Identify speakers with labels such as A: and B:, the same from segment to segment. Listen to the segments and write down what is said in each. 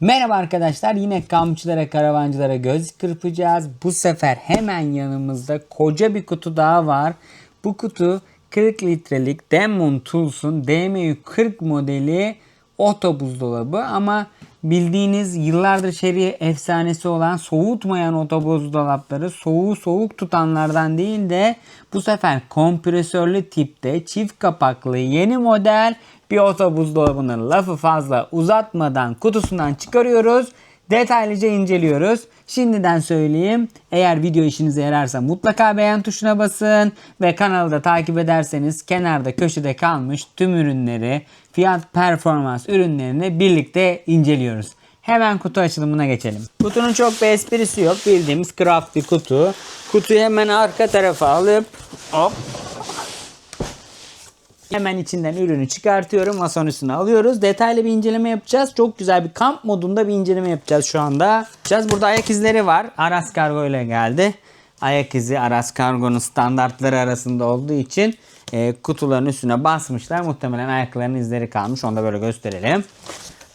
A: Merhaba arkadaşlar yine kampçılara karavancılara göz kırpacağız. Bu sefer hemen yanımızda koca bir kutu daha var. Bu kutu 40 litrelik Demon Tools'un DMU 40 modeli oto buzdolabı ama bildiğiniz yıllardır şehri efsanesi olan soğutmayan oto buzdolapları soğuğu soğuk tutanlardan değil de bu sefer kompresörlü tipte çift kapaklı yeni model bir oto buzdolabının lafı fazla uzatmadan kutusundan çıkarıyoruz. Detaylıca inceliyoruz. Şimdiden söyleyeyim. Eğer video işinize yararsa mutlaka beğen tuşuna basın. Ve kanalı da takip ederseniz kenarda köşede kalmış tüm ürünleri, fiyat performans ürünlerini birlikte inceliyoruz. Hemen kutu açılımına geçelim. Kutunun çok bir esprisi yok. Bildiğimiz craft bir kutu. Kutuyu hemen arka tarafa alıp hop Hemen içinden ürünü çıkartıyorum. Masanın üstüne alıyoruz. Detaylı bir inceleme yapacağız. Çok güzel bir kamp modunda bir inceleme yapacağız şu anda. Yapacağız. Burada ayak izleri var. Aras Kargo ile geldi. Ayak izi Aras Kargo'nun standartları arasında olduğu için e, kutuların üstüne basmışlar. Muhtemelen ayaklarının izleri kalmış. Onu da böyle gösterelim.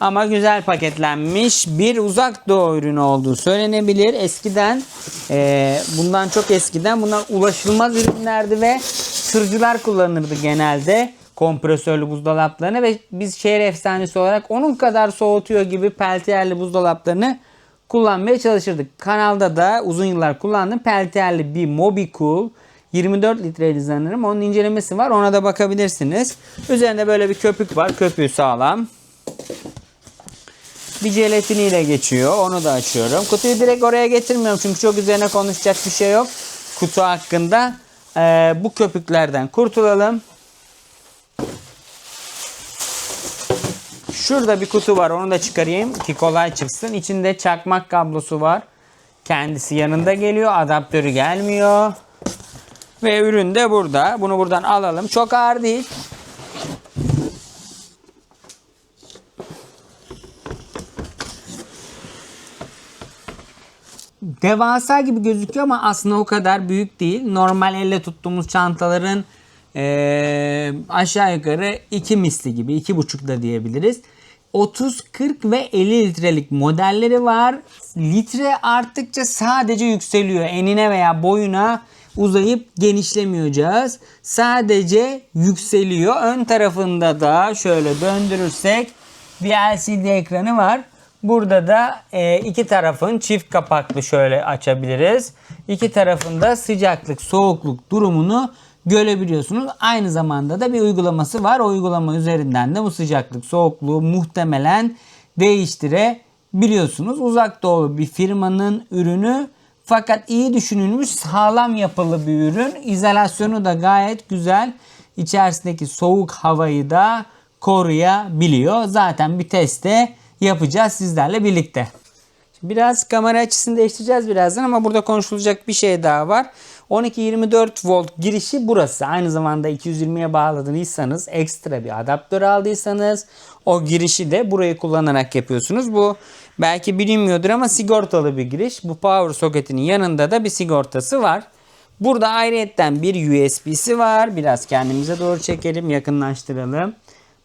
A: Ama güzel paketlenmiş bir uzak doğu ürünü olduğu söylenebilir. Eskiden e, bundan çok eskiden bunlar ulaşılmaz ürünlerdi ve tırcılar kullanırdı genelde kompresörlü buzdolaplarını ve biz şehir efsanesi olarak onun kadar soğutuyor gibi peltiyerli buzdolaplarını kullanmaya çalışırdık. Kanalda da uzun yıllar kullandım. Peltiyerli bir Mobicool 24 litreydi sanırım. Onun incelemesi var. Ona da bakabilirsiniz. Üzerinde böyle bir köpük var. Köpüğü sağlam bir jelatiniyle geçiyor. Onu da açıyorum. Kutuyu direkt oraya getirmiyorum çünkü çok üzerine konuşacak bir şey yok. Kutu hakkında. Ee, bu köpüklerden kurtulalım. Şurada bir kutu var. Onu da çıkarayım ki kolay çıksın. İçinde çakmak kablosu var. Kendisi yanında geliyor. Adaptörü gelmiyor. Ve ürün de burada. Bunu buradan alalım. Çok ağır değil. Devasa gibi gözüküyor ama aslında o kadar büyük değil. Normal elle tuttuğumuz çantaların eee, aşağı yukarı iki misli gibi, iki buçuk da diyebiliriz. 30, 40 ve 50 litrelik modelleri var. Litre arttıkça sadece yükseliyor. Enine veya boyuna uzayıp genişlemiyor cihaz. Sadece yükseliyor. Ön tarafında da şöyle döndürürsek bir LCD ekranı var. Burada da e, iki tarafın çift kapaklı şöyle açabiliriz. İki tarafında sıcaklık, soğukluk durumunu görebiliyorsunuz. Aynı zamanda da bir uygulaması var. O uygulama üzerinden de bu sıcaklık, soğukluğu muhtemelen değiştirebiliyorsunuz. Uzak doğulu bir firmanın ürünü fakat iyi düşünülmüş sağlam yapılı bir ürün. İzolasyonu da gayet güzel. İçerisindeki soğuk havayı da koruyabiliyor. Zaten bir testte yapacağız sizlerle birlikte. Biraz kamera açısını değiştireceğiz birazdan ama burada konuşulacak bir şey daha var. 12-24 volt girişi burası. Aynı zamanda 220'ye bağladıysanız ekstra bir adaptör aldıysanız o girişi de burayı kullanarak yapıyorsunuz. Bu belki bilinmiyordur ama sigortalı bir giriş. Bu power soketinin yanında da bir sigortası var. Burada ayrıyetten bir USB'si var. Biraz kendimize doğru çekelim, yakınlaştıralım.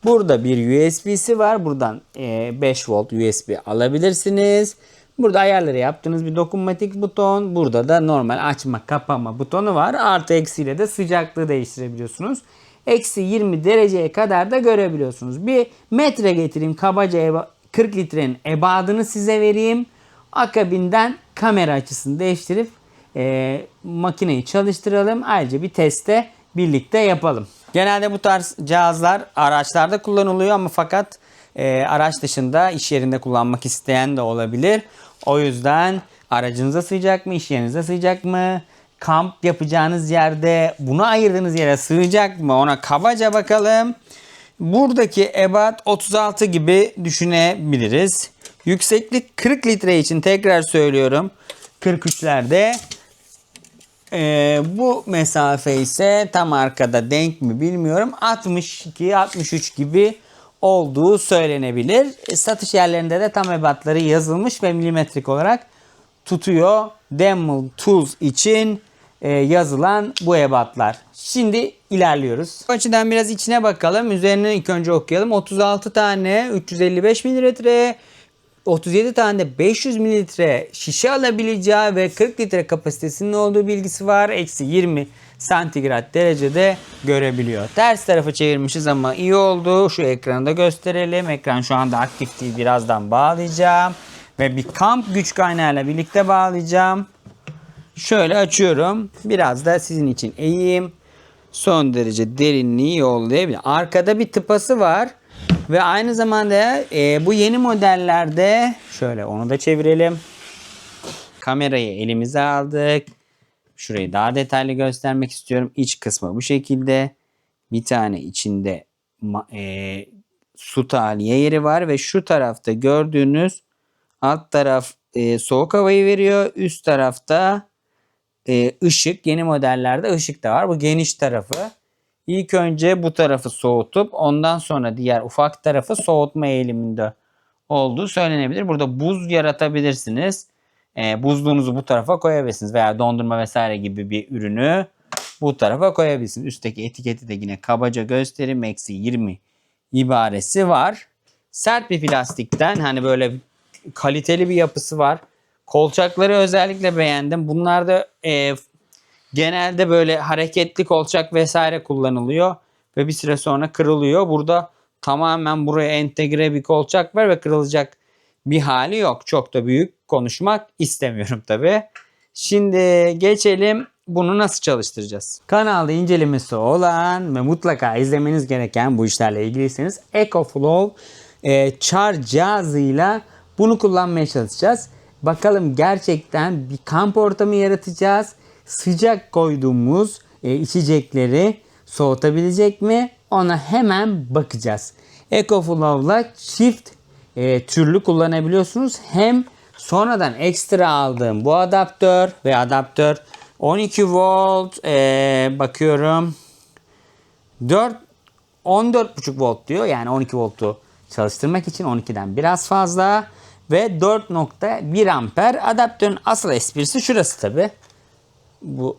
A: Burada bir USB'si var. Buradan 5 volt USB alabilirsiniz. Burada ayarları yaptığınız bir dokunmatik buton. Burada da normal açma kapama butonu var. Artı eksiyle de sıcaklığı değiştirebiliyorsunuz. Eksi 20 dereceye kadar da görebiliyorsunuz. Bir metre getireyim kabaca 40 litrenin ebadını size vereyim. Akabinden kamera açısını değiştirip e, makineyi çalıştıralım. Ayrıca bir teste birlikte yapalım. Genelde bu tarz cihazlar araçlarda kullanılıyor ama fakat e, araç dışında iş yerinde kullanmak isteyen de olabilir. O yüzden aracınıza sığacak mı, iş yerinize sığacak mı? Kamp yapacağınız yerde bunu ayırdığınız yere sığacak mı? Ona kabaca bakalım. Buradaki ebat 36 gibi düşünebiliriz. Yükseklik 40 litre için tekrar söylüyorum. 43'lerde ee, bu mesafe ise tam arkada denk mi bilmiyorum. 62-63 gibi olduğu söylenebilir. E, satış yerlerinde de tam ebatları yazılmış ve milimetrik olarak tutuyor. Demel Tools için e, yazılan bu ebatlar. Şimdi ilerliyoruz. Bu açıdan biraz içine bakalım. Üzerine ilk önce okuyalım. 36 tane 355 milimetre 37 tane de 500 mililitre şişe alabileceği ve 40 litre kapasitesinin olduğu bilgisi var. Eksi 20 santigrat derecede görebiliyor. Ters tarafa çevirmişiz ama iyi oldu. Şu ekranı da gösterelim. Ekran şu anda aktif değil. Birazdan bağlayacağım. Ve bir kamp güç kaynağıyla birlikte bağlayacağım. Şöyle açıyorum. Biraz da sizin için eğeyim. Son derece derinliği yollayabilir. Arkada bir tıpası var. Ve aynı zamanda e, bu yeni modellerde şöyle onu da çevirelim. Kamerayı elimize aldık. Şurayı daha detaylı göstermek istiyorum. İç kısmı bu şekilde. Bir tane içinde e, su tahliye yeri var ve şu tarafta gördüğünüz alt taraf e, soğuk havayı veriyor. Üst tarafta e, ışık. Yeni modellerde ışık da var. Bu geniş tarafı. İlk önce bu tarafı soğutup ondan sonra diğer ufak tarafı soğutma eğiliminde olduğu söylenebilir. Burada buz yaratabilirsiniz. E, buzluğunuzu bu tarafa koyabilirsiniz veya dondurma vesaire gibi bir ürünü bu tarafa koyabilirsiniz. Üstteki etiketi de yine kabaca göstereyim. Eksi 20 ibaresi var. Sert bir plastikten hani böyle kaliteli bir yapısı var. Kolçakları özellikle beğendim. Bunlar da e, genelde böyle hareketli kolçak vesaire kullanılıyor ve bir süre sonra kırılıyor. Burada tamamen buraya entegre bir kolçak var ve kırılacak bir hali yok. Çok da büyük konuşmak istemiyorum tabi. Şimdi geçelim bunu nasıl çalıştıracağız? Kanalda incelemesi olan ve mutlaka izlemeniz gereken bu işlerle ilgiliyseniz EcoFlow e, char cihazıyla bunu kullanmaya çalışacağız. Bakalım gerçekten bir kamp ortamı yaratacağız. Sıcak koyduğumuz e, içecekleri soğutabilecek mi? Ona hemen bakacağız. EcoFlow'la çift e, türlü kullanabiliyorsunuz. Hem sonradan ekstra aldığım bu adaptör ve adaptör 12 volt e, bakıyorum 4 14,5 volt diyor. Yani 12 voltu çalıştırmak için 12'den biraz fazla ve 4.1 amper adaptörün asıl esprisi şurası tabi. Bu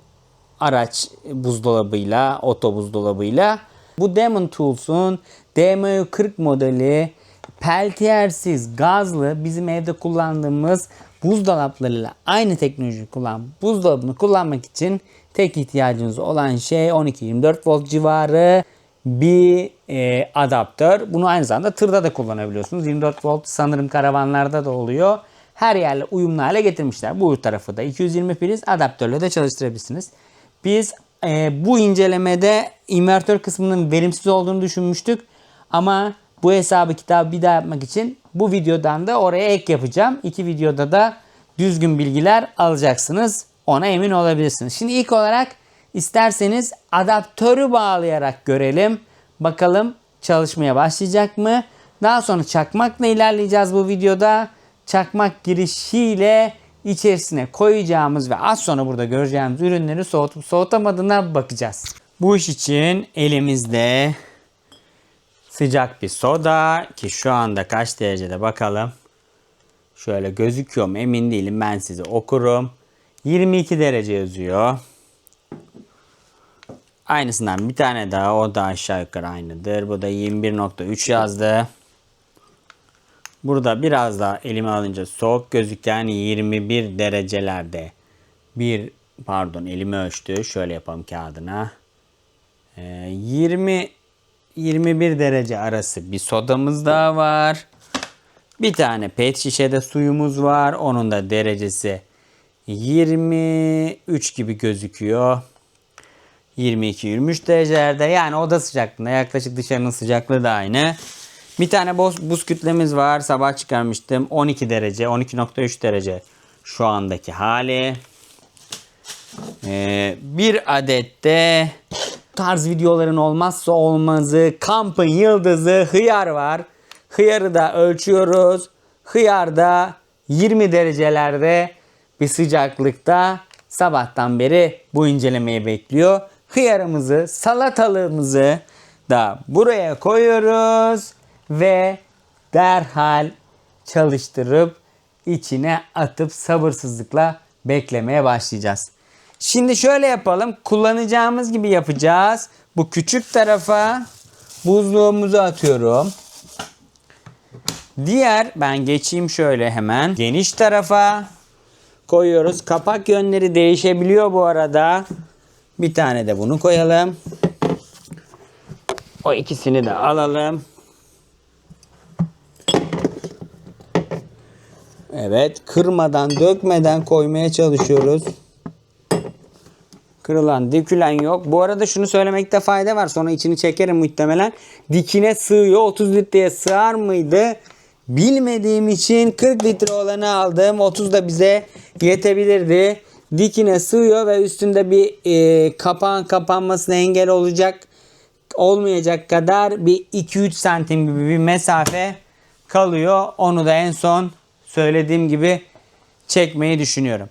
A: araç buzdolabıyla, oto buzdolabıyla. Bu Demon Tools'un DMU40 modeli peltiyersiz gazlı bizim evde kullandığımız buzdolaplarıyla aynı teknoloji kullanan buzdolabını kullanmak için tek ihtiyacınız olan şey 12-24 volt civarı bir e, adaptör. Bunu aynı zamanda tırda da kullanabiliyorsunuz. 24 volt sanırım karavanlarda da oluyor. Her yerle uyumlu hale getirmişler. Bu tarafı da 220 priz adaptörle de çalıştırabilirsiniz. Biz e, bu incelemede invertör kısmının verimsiz olduğunu düşünmüştük. Ama bu hesabı kitabı bir daha yapmak için bu videodan da oraya ek yapacağım. İki videoda da düzgün bilgiler alacaksınız. Ona emin olabilirsiniz. Şimdi ilk olarak isterseniz adaptörü bağlayarak görelim. Bakalım çalışmaya başlayacak mı? Daha sonra çakmakla ilerleyeceğiz bu videoda. Çakmak girişiyle içerisine koyacağımız ve az sonra burada göreceğimiz ürünleri soğutup soğutamadığına bakacağız. Bu iş için elimizde sıcak bir soda ki şu anda kaç derecede bakalım. Şöyle gözüküyor mu emin değilim ben size okurum. 22 derece yazıyor. Aynısından bir tane daha o da aşağı yukarı aynıdır. Bu da 21.3 yazdı. Burada biraz daha elime alınca soğuk gözüken 21 derecelerde bir pardon elimi ölçtü. Şöyle yapalım kağıdına. Ee, 20 21 derece arası bir sodamız daha var. Bir tane pet şişede suyumuz var. Onun da derecesi 23 gibi gözüküyor. 22-23 derecelerde yani oda sıcaklığında yaklaşık dışarının sıcaklığı da aynı. Bir tane buz, buz kütlemiz var. Sabah çıkarmıştım. 12 derece, 12.3 derece şu andaki hali. Ee, bir adet de tarz videoların olmazsa olmazı kampın yıldızı hıyar var. Hıyarı da ölçüyoruz. Hıyar da 20 derecelerde bir sıcaklıkta sabahtan beri bu incelemeyi bekliyor. Hıyarımızı, salatalığımızı da buraya koyuyoruz ve derhal çalıştırıp içine atıp sabırsızlıkla beklemeye başlayacağız. Şimdi şöyle yapalım. Kullanacağımız gibi yapacağız. Bu küçük tarafa buzluğumuzu atıyorum. Diğer ben geçeyim şöyle hemen. Geniş tarafa koyuyoruz. Kapak yönleri değişebiliyor bu arada. Bir tane de bunu koyalım. O ikisini de alalım. Evet, kırmadan, dökmeden koymaya çalışıyoruz. Kırılan, dökülen yok. Bu arada şunu söylemekte fayda var. Sonra içini çekerim muhtemelen. Dikine sığıyor. 30 litreye sığar mıydı? Bilmediğim için 40 litre olanı aldım. 30 da bize yetebilirdi. Dikine sığıyor ve üstünde bir e, kapağın kapanmasına engel olacak olmayacak kadar bir 2-3 santim gibi bir mesafe kalıyor. Onu da en son söylediğim gibi çekmeyi düşünüyorum.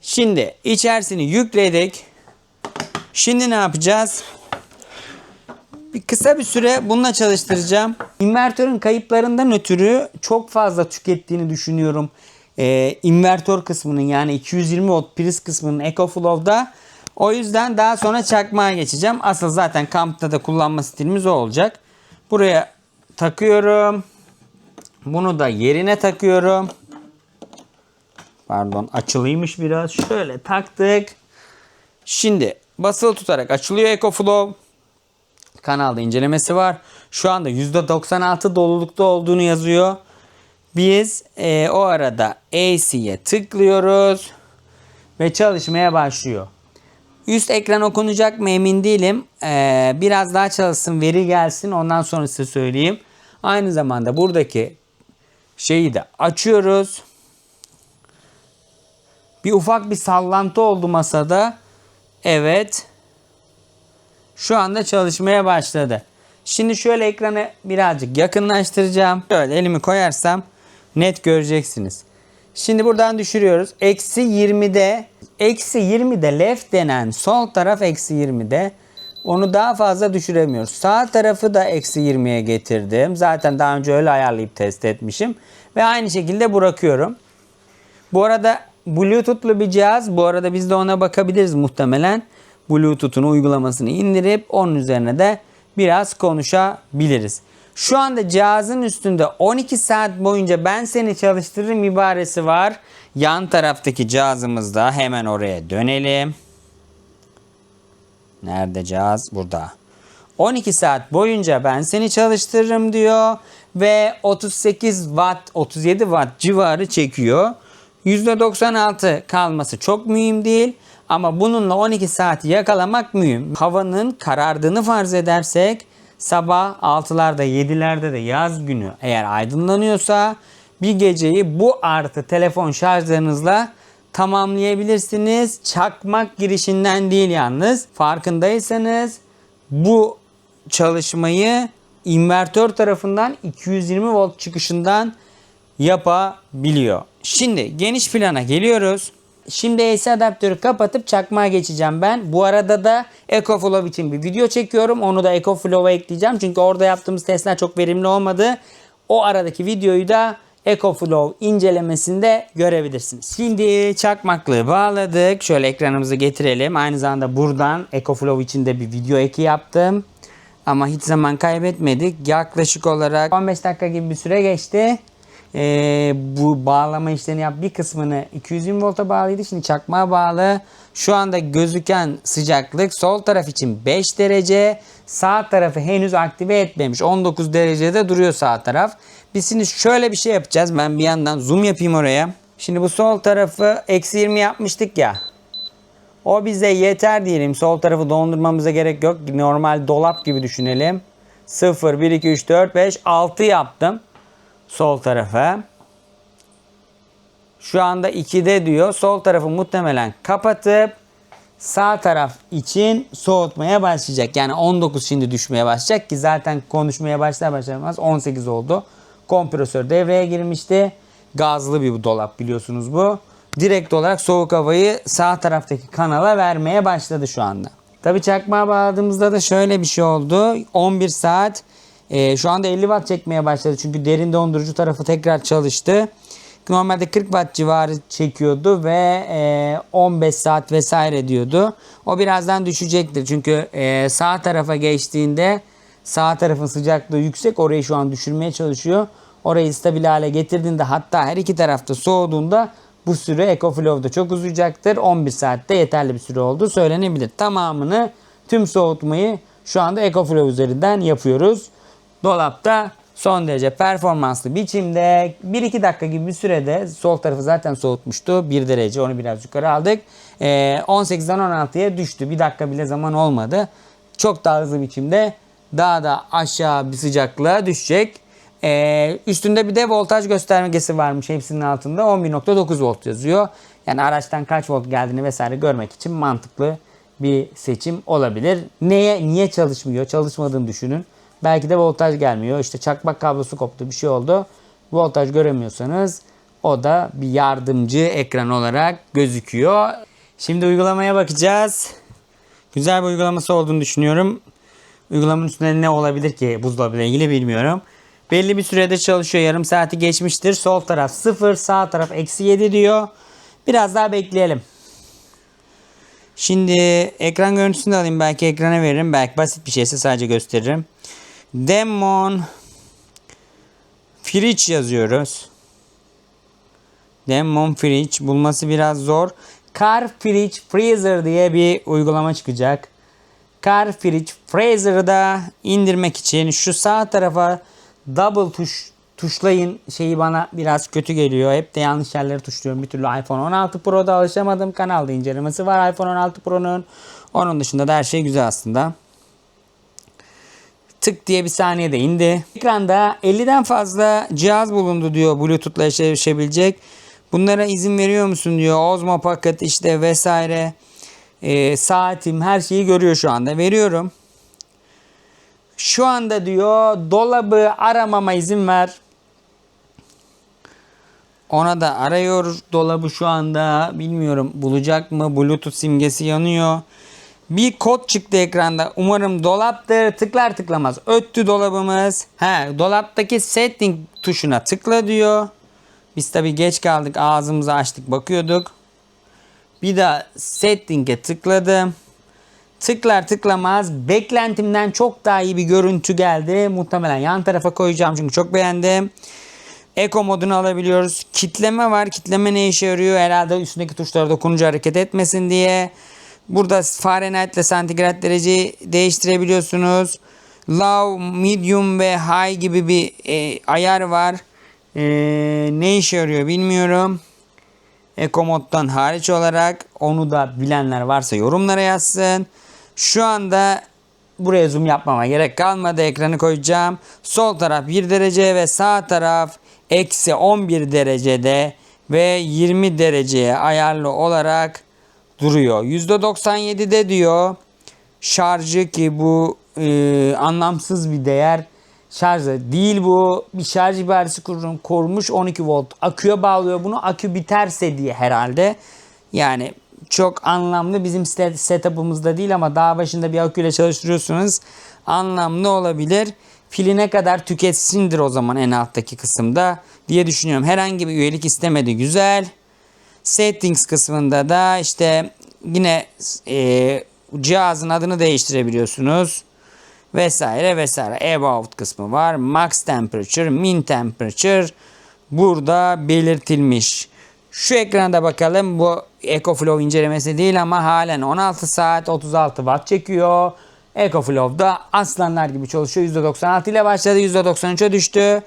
A: Şimdi içerisini yükledik. Şimdi ne yapacağız? Bir kısa bir süre bununla çalıştıracağım. İnvertörün kayıplarından ötürü çok fazla tükettiğini düşünüyorum. Ee, invertör kısmının yani 220 volt priz kısmının EcoFlow'da. O yüzden daha sonra çakmağa geçeceğim. Asıl zaten kampta da kullanma stilimiz o olacak. Buraya takıyorum. Bunu da yerine takıyorum. Pardon açılıymış biraz. Şöyle taktık. Şimdi basılı tutarak açılıyor EcoFlow. Kanalda incelemesi var. Şu anda %96 dolulukta olduğunu yazıyor. Biz e, o arada AC'ye tıklıyoruz ve çalışmaya başlıyor. Üst ekran okunacak mı emin değilim. Ee, biraz daha çalışsın, veri gelsin. Ondan sonra size söyleyeyim. Aynı zamanda buradaki şeyi de açıyoruz. Bir ufak bir sallantı oldu masada. Evet. Şu anda çalışmaya başladı. Şimdi şöyle ekranı birazcık yakınlaştıracağım. Şöyle elimi koyarsam net göreceksiniz. Şimdi buradan düşürüyoruz. Eksi 20'de eksi 20'de left denen sol taraf eksi 20'de. Onu daha fazla düşüremiyoruz. Sağ tarafı da eksi 20'ye getirdim. Zaten daha önce öyle ayarlayıp test etmişim. Ve aynı şekilde bırakıyorum. Bu arada Bluetooth'lu bir cihaz. Bu arada biz de ona bakabiliriz muhtemelen. Bluetooth'un uygulamasını indirip onun üzerine de biraz konuşabiliriz. Şu anda cihazın üstünde 12 saat boyunca ben seni çalıştırırım ibaresi var. Yan taraftaki cihazımızda hemen oraya dönelim. Nerede cihaz? Burada. 12 saat boyunca ben seni çalıştırırım diyor ve 38 watt 37 watt civarı çekiyor. %96 kalması çok mühim değil ama bununla 12 saati yakalamak mühim. Havanın karardığını farz edersek sabah 6'larda 7'lerde de yaz günü eğer aydınlanıyorsa bir geceyi bu artı telefon şarjlarınızla tamamlayabilirsiniz. Çakmak girişinden değil yalnız. Farkındaysanız bu çalışmayı invertör tarafından 220 volt çıkışından yapabiliyor. Şimdi geniş plana geliyoruz. Şimdi AC adaptörü kapatıp çakmağa geçeceğim ben. Bu arada da EcoFlow için bir video çekiyorum. Onu da EcoFlow'a ekleyeceğim. Çünkü orada yaptığımız testler çok verimli olmadı. O aradaki videoyu da EcoFlow incelemesinde görebilirsiniz. Şimdi çakmaklığı bağladık. Şöyle ekranımızı getirelim. Aynı zamanda buradan EcoFlow için de bir video eki yaptım. Ama hiç zaman kaybetmedik. Yaklaşık olarak 15 dakika gibi bir süre geçti. Ee, bu bağlama işlerini yap bir kısmını 220 volta bağlıydı. Şimdi çakmağa bağlı. Şu anda gözüken sıcaklık sol taraf için 5 derece. Sağ tarafı henüz aktive etmemiş. 19 derecede duruyor sağ taraf. Biz şimdi şöyle bir şey yapacağız. Ben bir yandan zoom yapayım oraya. Şimdi bu sol tarafı eksi 20 yapmıştık ya. O bize yeter diyelim. Sol tarafı dondurmamıza gerek yok. Normal dolap gibi düşünelim. 0, 1, 2, 3, 4, 5, 6 yaptım. Sol tarafa. Şu anda 2'de diyor. Sol tarafı muhtemelen kapatıp sağ taraf için soğutmaya başlayacak. Yani 19 şimdi düşmeye başlayacak ki zaten konuşmaya başlar başlamaz 18 oldu. Kompresör devreye girmişti. Gazlı bir dolap biliyorsunuz bu. Direkt olarak soğuk havayı sağ taraftaki kanala vermeye başladı şu anda. Tabi çakmağa bağladığımızda da şöyle bir şey oldu. 11 saat e, şu anda 50 watt çekmeye başladı. Çünkü derin dondurucu tarafı tekrar çalıştı. Normalde 40 watt civarı çekiyordu ve e, 15 saat vesaire diyordu. O birazdan düşecektir. Çünkü e, sağ tarafa geçtiğinde sağ tarafın sıcaklığı yüksek. Orayı şu an düşürmeye çalışıyor. Orayı stabil hale getirdiğinde hatta her iki tarafta soğuduğunda bu süre EcoFlow'da çok uzayacaktır. 11 saatte yeterli bir süre olduğu söylenebilir. Tamamını tüm soğutmayı şu anda EcoFlow üzerinden yapıyoruz. Dolapta son derece performanslı biçimde 1-2 dakika gibi bir sürede sol tarafı zaten soğutmuştu. 1 derece onu biraz yukarı aldık. Ee, 18'den 16'ya düştü. Bir dakika bile zaman olmadı. Çok daha hızlı biçimde daha da aşağı bir sıcaklığa düşecek. Ee, üstünde bir de voltaj göstergesi varmış hepsinin altında 11.9 volt yazıyor. Yani araçtan kaç volt geldiğini vesaire görmek için mantıklı bir seçim olabilir. Neye niye çalışmıyor? Çalışmadığını düşünün. Belki de voltaj gelmiyor. İşte çakmak kablosu koptu bir şey oldu. Voltaj göremiyorsanız o da bir yardımcı ekran olarak gözüküyor. Şimdi uygulamaya bakacağız. Güzel bir uygulaması olduğunu düşünüyorum. Uygulamanın üstünde ne olabilir ki buzdolabı ile ilgili bilmiyorum. Belli bir sürede çalışıyor. Yarım saati geçmiştir. Sol taraf 0, sağ taraf eksi 7 diyor. Biraz daha bekleyelim. Şimdi ekran görüntüsünü de alayım. Belki ekrana veririm. Belki basit bir şeyse sadece gösteririm. Demon Fridge yazıyoruz. Demon Fridge bulması biraz zor. Car Fridge Freezer diye bir uygulama çıkacak. Car Fridge Freezer'ı da indirmek için şu sağ tarafa double tuş tuşlayın şeyi bana biraz kötü geliyor. Hep de yanlış yerleri tuşluyorum. Bir türlü iPhone 16 Pro'da alışamadım. Kanalda incelemesi var iPhone 16 Pro'nun. Onun dışında da her şey güzel aslında. Tık diye bir saniyede indi. Ekranda 50'den fazla cihaz bulundu diyor Bluetooth'la eşleşebilecek. Bunlara izin veriyor musun diyor. Osmo Pocket işte vesaire. Ee, saatim her şeyi görüyor şu anda. Veriyorum. Şu anda diyor dolabı aramama izin ver. Ona da arıyor dolabı şu anda. Bilmiyorum bulacak mı? Bluetooth simgesi yanıyor. Bir kod çıktı ekranda. Umarım dolaptır. Tıklar tıklamaz. Öttü dolabımız. He, dolaptaki setting tuşuna tıkla diyor. Biz tabi geç kaldık. Ağzımızı açtık bakıyorduk. Bir daha setting'e tıkladım. Tıklar tıklamaz beklentimden çok daha iyi bir görüntü geldi. Muhtemelen yan tarafa koyacağım çünkü çok beğendim. Eko modunu alabiliyoruz. Kitleme var. Kitleme ne işe yarıyor? Herhalde üstündeki tuşlara dokununca hareket etmesin diye. Burada Fahrenheit ile santigrat dereceyi değiştirebiliyorsunuz. Low, medium ve high gibi bir e, ayar var. E, ne işe yarıyor bilmiyorum. Eko moddan hariç olarak onu da bilenler varsa yorumlara yazsın. Şu anda buraya zoom yapmama gerek kalmadı. Ekranı koyacağım. Sol taraf 1 derece ve sağ taraf eksi 11 derecede ve 20 dereceye ayarlı olarak duruyor. %97'de diyor şarjı ki bu e, anlamsız bir değer şarjı değil bu bir şarj ibaresi kurum korumuş 12 volt aküye bağlıyor bunu akü biterse diye herhalde yani çok anlamlı bizim setup'ımızda değil ama daha başında bir aküyle çalıştırıyorsunuz anlamlı olabilir pili ne kadar tüketsindir o zaman en alttaki kısımda diye düşünüyorum herhangi bir üyelik istemedi güzel settings kısmında da işte yine e, cihazın adını değiştirebiliyorsunuz vesaire vesaire. About kısmı var. Max temperature, min temperature burada belirtilmiş. Şu ekranda bakalım. Bu EcoFlow incelemesi değil ama halen 16 saat 36 watt çekiyor. EcoFlow'da aslanlar gibi çalışıyor. %96 ile başladı. %93'e düştü.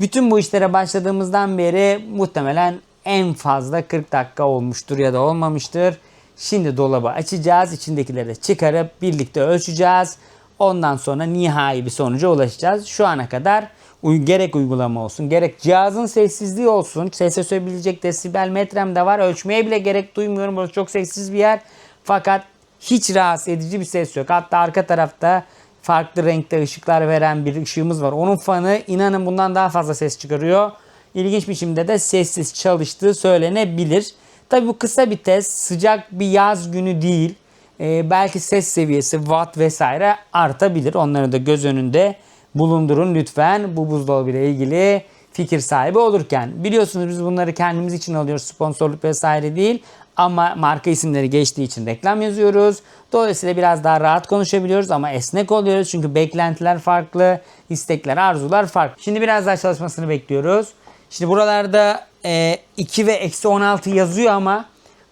A: Bütün bu işlere başladığımızdan beri muhtemelen en fazla 40 dakika olmuştur ya da olmamıştır. Şimdi dolabı açacağız. İçindekileri çıkarıp birlikte ölçeceğiz. Ondan sonra nihai bir sonuca ulaşacağız. Şu ana kadar gerek uygulama olsun, gerek cihazın sessizliği olsun. Ses söyleyecek desibel metrem de var. Ölçmeye bile gerek duymuyorum. Burası çok sessiz bir yer. Fakat hiç rahatsız edici bir ses yok. Hatta arka tarafta farklı renkte ışıklar veren bir ışığımız var. Onun fanı inanın bundan daha fazla ses çıkarıyor. İlginç biçimde de sessiz çalıştığı söylenebilir. Tabi bu kısa bir test. Sıcak bir yaz günü değil e, belki ses seviyesi, watt vesaire artabilir. Onları da göz önünde bulundurun lütfen. Bu buzdolabı ile ilgili fikir sahibi olurken. Biliyorsunuz biz bunları kendimiz için alıyoruz. Sponsorluk vesaire değil. Ama marka isimleri geçtiği için reklam yazıyoruz. Dolayısıyla biraz daha rahat konuşabiliyoruz ama esnek oluyoruz. Çünkü beklentiler farklı, istekler, arzular farklı. Şimdi biraz daha çalışmasını bekliyoruz. Şimdi buralarda e, 2 ve eksi 16 yazıyor ama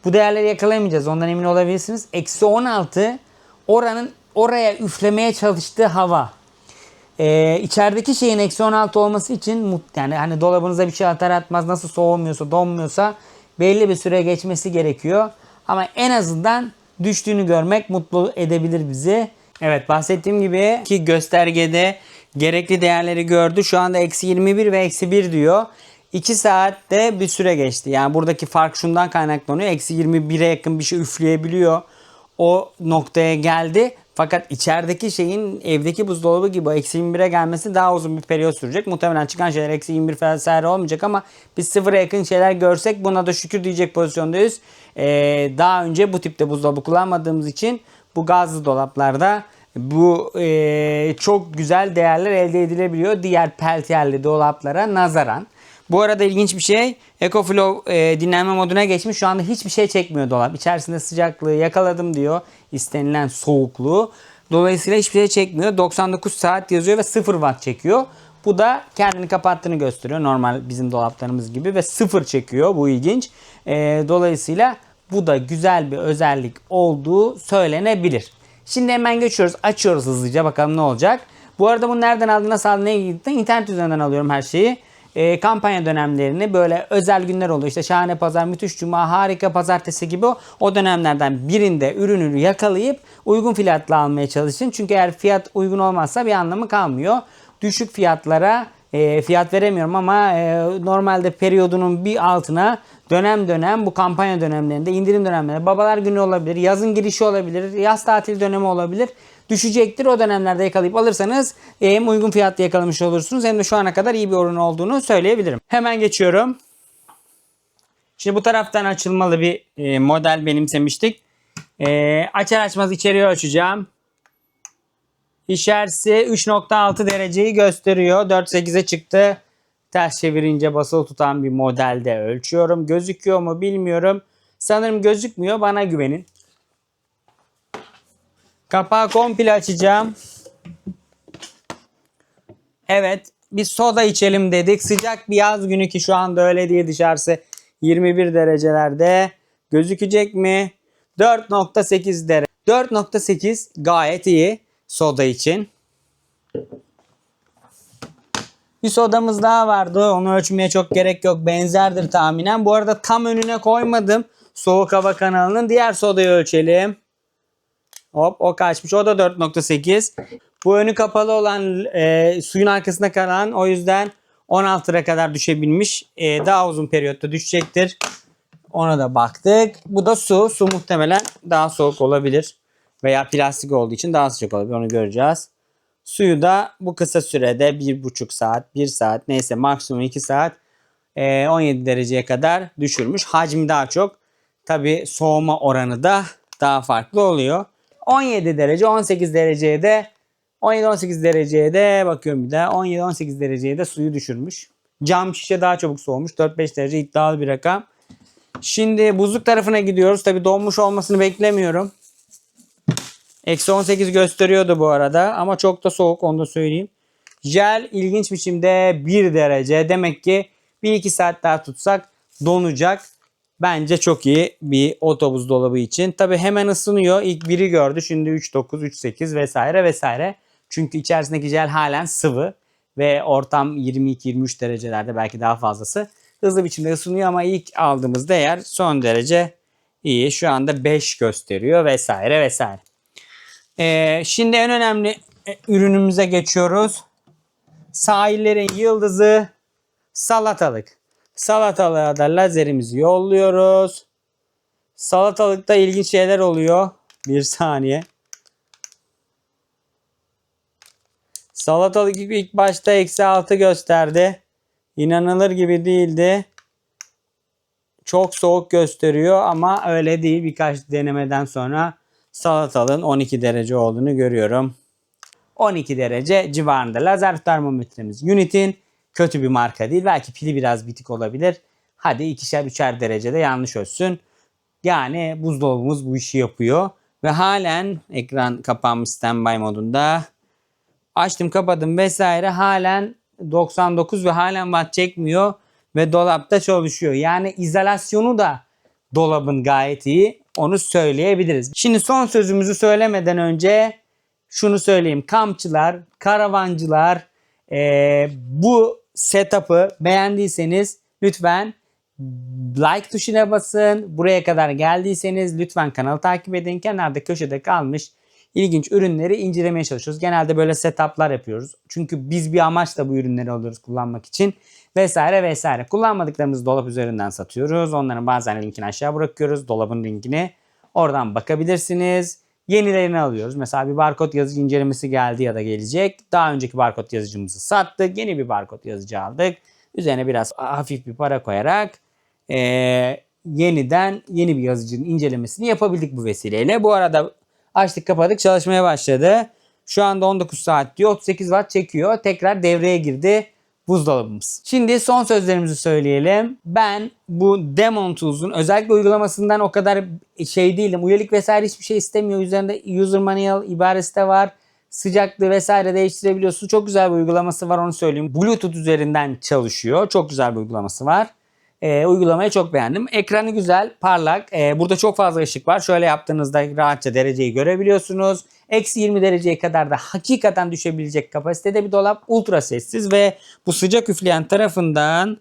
A: bu değerleri yakalayamayacağız. Ondan emin olabilirsiniz. Eksi 16 oranın oraya üflemeye çalıştığı hava. Ee, içerideki şeyin eksi 16 olması için yani hani dolabınıza bir şey atar atmaz nasıl soğumuyorsa donmuyorsa belli bir süre geçmesi gerekiyor. Ama en azından düştüğünü görmek mutlu edebilir bizi. Evet bahsettiğim gibi ki göstergede gerekli değerleri gördü. Şu anda eksi 21 ve eksi 1 diyor. 2 saatte bir süre geçti. Yani buradaki fark şundan kaynaklanıyor. Eksi 21'e yakın bir şey üfleyebiliyor o noktaya geldi. Fakat içerideki şeyin evdeki buzdolabı gibi eksi 21'e gelmesi daha uzun bir periyot sürecek. Muhtemelen çıkan şeyler eksi 21 vesaire olmayacak ama biz sıfıra yakın şeyler görsek buna da şükür diyecek pozisyondayız. Ee, daha önce bu tipte buzdolabı kullanmadığımız için bu gazlı dolaplarda bu ee, çok güzel değerler elde edilebiliyor diğer peltiyerli dolaplara nazaran. Bu arada ilginç bir şey. EcoFlow e, dinlenme moduna geçmiş. Şu anda hiçbir şey çekmiyor dolap. İçerisinde sıcaklığı yakaladım diyor. İstenilen soğukluğu. Dolayısıyla hiçbir şey çekmiyor. 99 saat yazıyor ve 0 watt çekiyor. Bu da kendini kapattığını gösteriyor. Normal bizim dolaplarımız gibi ve 0 çekiyor. Bu ilginç. E, dolayısıyla bu da güzel bir özellik olduğu söylenebilir. Şimdi hemen geçiyoruz. Açıyoruz hızlıca bakalım ne olacak. Bu arada bunu nereden aldın, nasıl aldın, neye gittin? İnternet üzerinden alıyorum her şeyi e, kampanya dönemlerini böyle özel günler oluyor. İşte şahane pazar, müthiş cuma, harika pazartesi gibi o, o dönemlerden birinde ürünü yakalayıp uygun fiyatla almaya çalışın. Çünkü eğer fiyat uygun olmazsa bir anlamı kalmıyor. Düşük fiyatlara e, fiyat veremiyorum ama e, normalde periyodunun bir altına dönem dönem bu kampanya dönemlerinde indirim dönemlerinde babalar günü olabilir, yazın girişi olabilir, yaz tatil dönemi olabilir düşecektir. O dönemlerde yakalayıp alırsanız hem uygun fiyatla yakalamış olursunuz hem de şu ana kadar iyi bir ürün olduğunu söyleyebilirim. Hemen geçiyorum. Şimdi bu taraftan açılmalı bir e, model benimsemiştik. E, açar açmaz içeriği açacağım. İçerisi 3.6 dereceyi gösteriyor. 4.8'e çıktı. Ters çevirince basılı tutan bir modelde ölçüyorum. Gözüküyor mu bilmiyorum. Sanırım gözükmüyor. Bana güvenin. Kapağı komple açacağım. Evet bir soda içelim dedik. Sıcak bir yaz günü ki şu anda öyle diye dışarısı 21 derecelerde. Gözükecek mi? 4.8 derece. 4.8 gayet iyi soda için. Bir sodamız daha vardı. Onu ölçmeye çok gerek yok. Benzerdir tahminen. Bu arada tam önüne koymadım. Soğuk hava kanalının diğer sodayı ölçelim. Hop o kaçmış. O da 4.8. Bu önü kapalı olan e, suyun arkasında kalan o yüzden 16'a kadar düşebilmiş. E, daha uzun periyotta düşecektir. Ona da baktık. Bu da su. Su muhtemelen daha soğuk olabilir. Veya plastik olduğu için daha sıcak olabilir. Onu göreceğiz. Suyu da bu kısa sürede 1,5 saat, 1 saat neyse maksimum 2 saat e, 17 dereceye kadar düşürmüş. Hacmi daha çok. Tabi soğuma oranı da daha farklı oluyor. 17 derece 18 dereceye de 17-18 dereceye de bakıyorum bir daha 17-18 dereceye de suyu düşürmüş. Cam şişe daha çabuk soğumuş. 4-5 derece iddialı bir rakam. Şimdi buzluk tarafına gidiyoruz. Tabi donmuş olmasını beklemiyorum. Eksi 18 gösteriyordu bu arada ama çok da soğuk onu da söyleyeyim. Jel ilginç biçimde 1 derece. Demek ki 1-2 saat daha tutsak donacak. Bence çok iyi bir otobüs dolabı için. Tabi hemen ısınıyor. İlk biri gördü. Şimdi 3.9, 3.8 vesaire vesaire. Çünkü içerisindeki jel halen sıvı ve ortam 22-23 derecelerde belki daha fazlası. Hızlı biçimde ısınıyor ama ilk aldığımız değer son derece iyi. Şu anda 5 gösteriyor vesaire vesaire. Ee, şimdi en önemli e, ürünümüze geçiyoruz. Sahillerin yıldızı salatalık. Salatalığa da lazerimizi yolluyoruz. Salatalıkta ilginç şeyler oluyor. Bir saniye. Salatalık ilk başta eksi 6 gösterdi. İnanılır gibi değildi. Çok soğuk gösteriyor ama öyle değil. Birkaç denemeden sonra salatalığın 12 derece olduğunu görüyorum. 12 derece civarında lazer termometremiz Unit'in kötü bir marka değil. Belki pili biraz bitik olabilir. Hadi ikişer üçer derecede yanlış ölsün. Yani buzdolabımız bu işi yapıyor. Ve halen ekran kapanmış standby modunda. Açtım kapadım vesaire halen 99 ve halen watt çekmiyor. Ve dolapta çalışıyor. Yani izolasyonu da dolabın gayet iyi. Onu söyleyebiliriz. Şimdi son sözümüzü söylemeden önce şunu söyleyeyim. Kampçılar, karavancılar eee, bu setup'ı beğendiyseniz lütfen like tuşuna basın. Buraya kadar geldiyseniz lütfen kanalı takip edin. Kenarda köşede kalmış ilginç ürünleri incelemeye çalışıyoruz. Genelde böyle setuplar yapıyoruz. Çünkü biz bir amaçla bu ürünleri alıyoruz kullanmak için vesaire vesaire. Kullanmadıklarımızı dolap üzerinden satıyoruz. Onların bazen linkini aşağı bırakıyoruz. Dolabın linkini. Oradan bakabilirsiniz. Yenilerini alıyoruz. Mesela bir barkod yazıcı incelemesi geldi ya da gelecek. Daha önceki barkod yazıcımızı sattık. Yeni bir barkod yazıcı aldık. Üzerine biraz hafif bir para koyarak eee, yeniden yeni bir yazıcının incelemesini yapabildik bu vesileyle. Bu arada açtık kapadık çalışmaya başladı. Şu anda 19 saat diyor 38 watt çekiyor. Tekrar devreye girdi buzdolabımız. Şimdi son sözlerimizi söyleyelim. Ben bu Demon Tools'un özellikle uygulamasından o kadar şey değilim. Üyelik vesaire hiçbir şey istemiyor. Üzerinde user manual ibaresi de var. Sıcaklığı vesaire değiştirebiliyorsun. Çok güzel bir uygulaması var onu söyleyeyim. Bluetooth üzerinden çalışıyor. Çok güzel bir uygulaması var. Ee, uygulamayı çok beğendim. Ekranı güzel, parlak. Ee, burada çok fazla ışık var. Şöyle yaptığınızda rahatça dereceyi görebiliyorsunuz. Eksi 20 dereceye kadar da hakikaten düşebilecek kapasitede bir dolap. Ultra sessiz ve bu sıcak üfleyen tarafından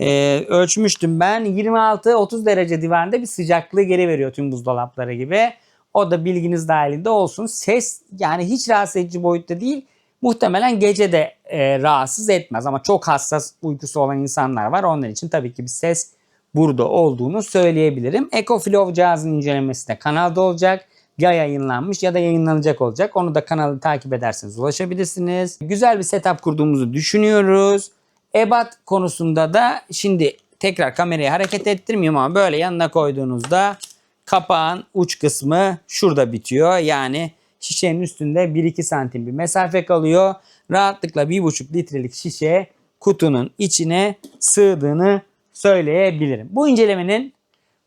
A: e, ölçmüştüm ben. 26-30 derece civarında bir sıcaklığı geri veriyor tüm buzdolapları gibi. O da bilginiz dahilinde olsun. Ses yani hiç rahatsız edici boyutta değil. Muhtemelen gece de e, rahatsız etmez ama çok hassas uykusu olan insanlar var. Onlar için tabii ki bir ses burada olduğunu söyleyebilirim. EcoFlow cihazın incelemesi de kanalda olacak. Ya yayınlanmış ya da yayınlanacak olacak. Onu da kanalı takip ederseniz ulaşabilirsiniz. Güzel bir setup kurduğumuzu düşünüyoruz. Ebat konusunda da şimdi tekrar kamerayı hareket ettirmiyorum ama böyle yanına koyduğunuzda kapağın uç kısmı şurada bitiyor. Yani şişenin üstünde 1-2 santim bir mesafe kalıyor. Rahatlıkla 1,5 litrelik şişe kutunun içine sığdığını söyleyebilirim. Bu incelemenin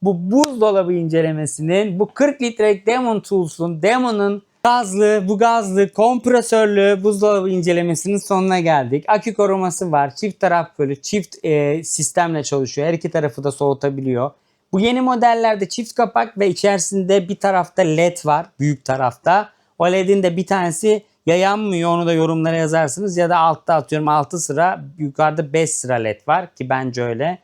A: bu buzdolabı incelemesinin bu 40 litrelik Demon Tools'un Demon'un gazlı, bu gazlı, kompresörlü buzdolabı incelemesinin sonuna geldik. Akü koruması var. Çift taraf bölü çift e, sistemle çalışıyor. Her iki tarafı da soğutabiliyor. Bu yeni modellerde çift kapak ve içerisinde bir tarafta led var. Büyük tarafta. O ledin de bir tanesi ya yanmıyor onu da yorumlara yazarsınız ya da altta atıyorum 6 sıra yukarıda 5 sıra led var ki bence öyle.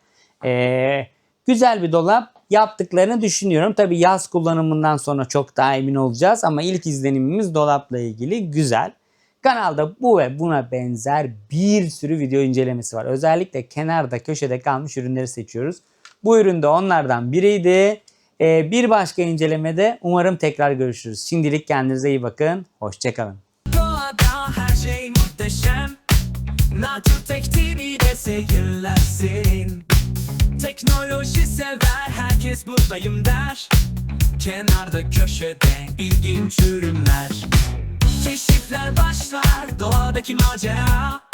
A: Ee, güzel bir dolap yaptıklarını düşünüyorum. Tabi yaz kullanımından sonra çok daha emin olacağız ama ilk izlenimimiz dolapla ilgili güzel. Kanalda bu ve buna benzer bir sürü video incelemesi var. Özellikle kenarda köşede kalmış ürünleri seçiyoruz. Bu ürün de onlardan biriydi. Ee, bir başka incelemede umarım tekrar görüşürüz. Şimdilik kendinize iyi bakın. Hoşçakalın.
B: Şey Teknoloji sever herkes buradayım der Kenarda köşede ilginç ürünler Keşifler başlar doğadaki macera